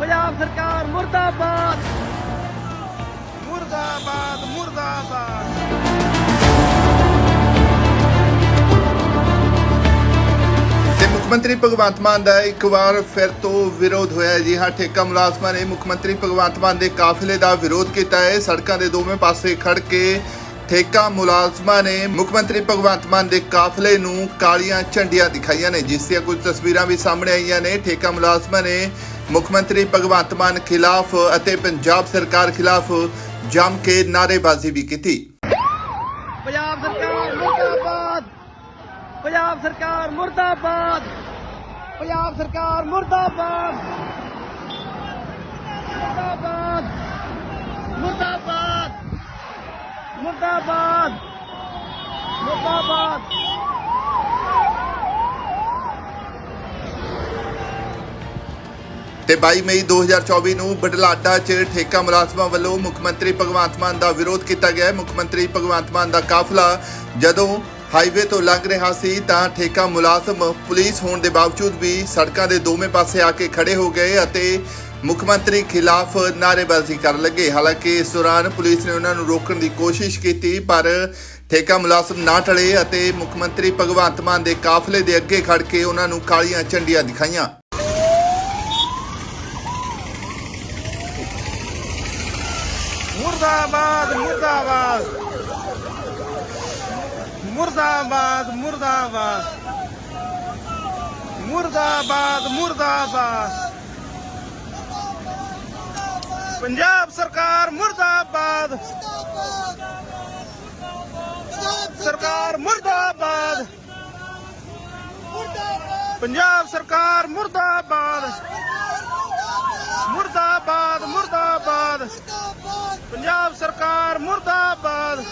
ਪੰਜਾਬ ਸਰਕਾਰ ਮੁਰਦਾਬਾਦ। ਮੁਰਦਾਬਾਦ ਮੁਰਦਾਬਾਦ। ਤੇ ਮੁੱਖ ਮੰਤਰੀ ਭਗਵੰਤ ਮਾਨ ਦਾ ਇੱਕ ਵਾਰ ਫਿਰ ਤੋਂ ਵਿਰੋਧ ਹੋਇਆ ਜੀ ਹਾਂ ਠੇਕਾ ਮੁਲਾਜ਼ਮਾਂ ਨੇ ਮੁੱਖ ਮੰਤਰੀ ਭਗਵੰਤ ਮਾਨ ਦੇ ਕਾਫਲੇ ਦਾ ਵਿਰੋਧ ਕੀਤਾ ਹੈ। ਸੜਕਾਂ ਦੇ ਦੋਵੇਂ ਪਾਸੇ ਖੜ ਕੇ ਠੇਕਾ ਮੁਲਾਜ਼ਮਾਂ ਨੇ ਮੁੱਖ ਮੰਤਰੀ ਭਗਵੰਤ ਮਾਨ ਦੇ ਕਾਫਲੇ ਨੂੰ ਕਾਲੀਆਂ ਝੰਡੀਆਂ ਦਿਖਾਈਆਂ ਨੇ, ਜਿਸ ਦੀਆਂ ਕੁਝ ਤਸਵੀਰਾਂ ਵੀ ਸਾਹਮਣੇ ਆਈਆਂ ਨੇ। ਠੇਕਾ ਮੁਲਾਜ਼ਮਾਂ ਨੇ ਮੁੱਖ ਮੰਤਰੀ ਭਗਵੰਤ ਮਾਨ ਖਿਲਾਫ ਅਤੇ ਪੰਜਾਬ ਸਰਕਾਰ ਖਿਲਾਫ ਜੰਮ ਕੇ ਨਾਅਰੇਬਾਜ਼ੀ ਵੀ ਕੀਤੀ। ਪੰਜਾਬ ਸਰਕਾਰ ਮੁਰਦਾਬਾਦ! ਪੰਜਾਬ ਸਰਕਾਰ ਮੁਰਦਾਬਾਦ! ਪੰਜਾਬ ਸਰਕਾਰ ਮੁਰਦਾਬਾਦ! ਮੁਰਦਾਬਾਦ ਮੁਰਦਾਬਾਦ ਮੁਰਦਾਬਾਦ ਮੁਰਦਾਬਾਦ ਤੇ 22 ਮਈ 2024 ਨੂੰ ਬਡਲਾਡਾ 'ਚ ਠੇਕਾ ਮੁਲਾਜ਼ਮਾਂ ਵੱਲੋਂ ਮੁੱਖ ਮੰਤਰੀ ਭਗਵੰਤ ਮਾਨ ਦਾ ਵਿਰੋਧ ਕੀਤਾ ਗਿਆ। ਮੁੱਖ ਮੰਤਰੀ ਭਗਵੰਤ ਮਾਨ ਦਾ ਕਾਫਲਾ ਜਦੋਂ ਹਾਈਵੇ ਤੋਂ ਲੰਘ ਰਿਹਾ ਸੀ ਤਾਂ ਠੇਕਾ ਮੁਲਾਜ਼ਮ ਪੁਲਿਸ ਹੋਣ ਦੇ ਬਾਵਜੂਦ ਵੀ ਸੜਕਾਂ ਦੇ ਦੋਵੇਂ ਪਾਸੇ ਆ ਕੇ ਖੜੇ ਹੋ ਗਏ ਅਤੇ ਮੁੱਖ ਮੰਤਰੀ ਖਿਲਾਫ ਨਾਅਰੇਬਾਜ਼ੀ ਕਰਨ ਲੱਗੇ। ਹਾਲਾਂਕਿ ਇਸ ਦੌਰਾਨ ਪੁਲਿਸ ਨੇ ਉਹਨਾਂ ਨੂੰ ਰੋਕਣ ਦੀ ਕੋਸ਼ਿਸ਼ ਕੀਤੀ, ਪਰ ਠੇਕਾ ਮੁਲਾਜ਼ਮ ਨਾ ਟਲੇ ਅਤੇ ਮੁੱਖ ਮੰਤਰੀ ਭਗਵੰਤ ਮਾਨ ਦੇ ਕਾਫਲੇ ਦੇ ਅੱਗੇ ਖੜ ਕੇ ਉਹਨਾਂ ਨੂੰ ਕਾਲੀਆਂ ਝੰਡੀਆਂ ਦਿਖਾਈਆਂ। ਮੁਰਦਾਬਾਦ ਮੁਰਦਾਬਾਦ। ਮੁਰਦਾਬਾਦ ਮੁਰਦਾਬਾਦ। ਮੁਰਦਾਬਾਦ ਮੁਰਦਾਬਾਦ। ਪੰਜਾਬ ਸਰਕਾਰ ਮੁਰਦਾਬਾਦ ਸਰਕਾਰ ਮੁਰਦਾਬਾਦ ਪੰਜਾਬ ਸਰਕਾਰ ਮੁਰਦਾਬਾਦ ਮੁਰਦਾਬਾਦ ਮੁਰਦਾਬਾਦ ਪੰਜਾਬ ਸਰਕਾਰ ਮੁਰਦਾਬਾਦ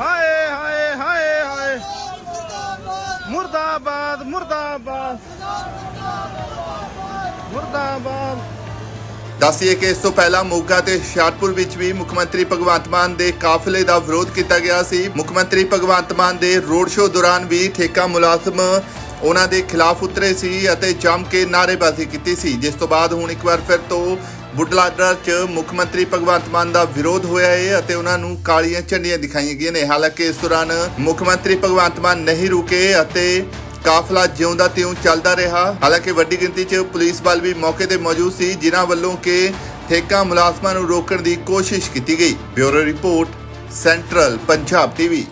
ਹਾਏ ਹਾਏ ਹਾਏ ਹਾਏ ਮੁਰਦਾਬਾਦ ਮੁਰਦਾਬਾਦ ਮੁਰਦਾਬਾਦ ਦੱਸੀਏ ਕਿ ਇਸ ਤੋਂ ਪਹਿਲਾਂ ਮੋਗਾ ਤੇ ਹੁਸ਼ਿਆਰਪੁਰ ਵਿੱਚ ਵੀ ਮੁੱਖ ਮੰਤਰੀ ਭਗਵੰਤ ਮਾਨ ਦੇ ਕਾਫਲੇ ਦਾ ਵਿਰੋਧ ਕੀਤਾ ਗਿਆ ਸੀ। ਮੁੱਖ ਮੰਤਰੀ ਭਗਵੰਤ ਮਾਨ ਦੇ ਰੋਡ ਸ਼ੋਅ ਦੌਰਾਨ ਵੀ ਠੇਕਾ ਮੁਲਾਜ਼ਮ ਉਹਨਾਂ ਦੇ ਖਿਲਾਫ ਉਤਰੇ ਸੀ ਅਤੇ ਜੰਮ ਕੇ ਨਾਅਰੇਬਾਜ਼ੀ ਕੀਤੀ ਸੀ। ਜਿਸ ਤੋਂ ਬਾਅਦ ਹੁਣ ਇੱਕ ਵਾਰ ਫਿਰ ਤੋਂ ਬੁੱਢਲਾਡਾ 'ਚ ਮੁੱਖ ਮੰਤਰੀ ਭਗਵੰਤ ਮਾਨ ਦਾ ਵਿਰੋਧ ਹੋਇਆ ਹੈ ਅਤੇ ਉਹਨਾਂ ਨੂੰ ਕਾਲੀਆਂ ਝੰਡੀਆਂ ਦਿਖਾਈਆਂ ਗਈਆਂ ਨੇ। ਹਾਲਾਂਕਿ ਇਸ ਦੌਰਾਨ ਮੁੱਖ ਮੰਤਰੀ ਭਗਵੰਤ ਮਾਨ ਨਹੀਂ ਰੁਕੇ ਅਤੇ ਕਾਫਲਾ ਜਿਉਂਦਾ ਤਿਉਂ ਚੱਲਦਾ ਰਿਹਾ। ਹਾਲਾਂਕਿ ਵੱਡੀ ਗਿਣਤੀ 'ਚ ਪੁਲਿਸ ਬਲ ਵੀ ਮੌਕੇ ਤੇ ਮੌਜੂਦ ਸੀ, ਜਿਨ੍ਹਾਂ ਵੱਲੋਂ ਕਿ ਠੇਕਾ ਮੁਲਾਜ਼ਮਾਂ ਨੂੰ ਰੋਕਣ ਦੀ ਕੋਸ਼ਿਸ਼ ਕੀਤੀ ਗਈ। Bureau report, central Punjab TV.